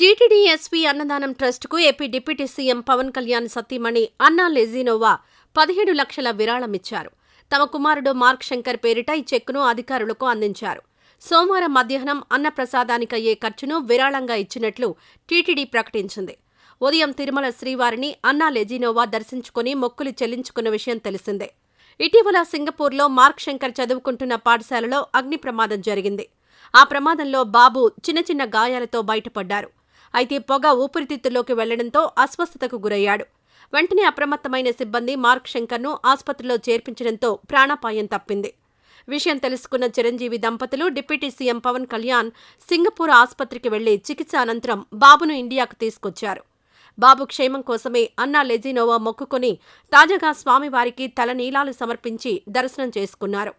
TTD SP అన్నదానం ట్రస్టుకు AP deputy CM Pawan Kalyan సతీమణి Anna Lezhneva పదిహేడు లక్షల విరాళమిచ్చారు. తమ కుమారుడు మార్క్ శంకర్ పేరిట ఈ చెక్కును అధికారులకు అందించారు. సోమవారం మధ్యాహ్నం అన్నప్రసాదానికి అయ్యే ఖర్చును విరాళంగా ఇచ్చినట్లు టీటీడీ ప్రకటించింది. ఉదయం తిరుమల శ్రీవారిని అన్నా లెజినోవా దర్శించుకుని మొక్కులు చెల్లించుకున్న విషయం తెలిసిందే. ఇటీవల సింగపూర్లో మార్క్ శంకర్ చదువుకుంటున్న పాఠశాలలో అగ్ని ప్రమాదం జరిగింది. ఆ ప్రమాదంలో బాబు చిన్న చిన్న గాయాలతో బయటపడ్డారు. అయితే పొగ ఊపిరితిత్తుల్లోకి వెళ్ళడంతో అస్వస్థతకు గురయ్యాడు. వెంటనే అప్రమత్తమైన సిబ్బంది మార్క్ శంకర్ను ఆసుపత్రిలో చేర్పించడంతో ప్రాణాపాయం తప్పింది. విషయం తెలుసుకున్న చిరంజీవి దంపతులు deputy CM Pawan Kalyan Singapore ఆసుపత్రికి వెళ్ళి చికిత్స అనంతరం బాబును ఇండియాకు తీసుకొచ్చారు. బాబు క్షేమం కోసమే అన్నా లెజినోవా మొక్కుకొని తాజాగా స్వామివారికి తలనీలాలు సమర్పించి దర్శనం చేసుకున్నారు.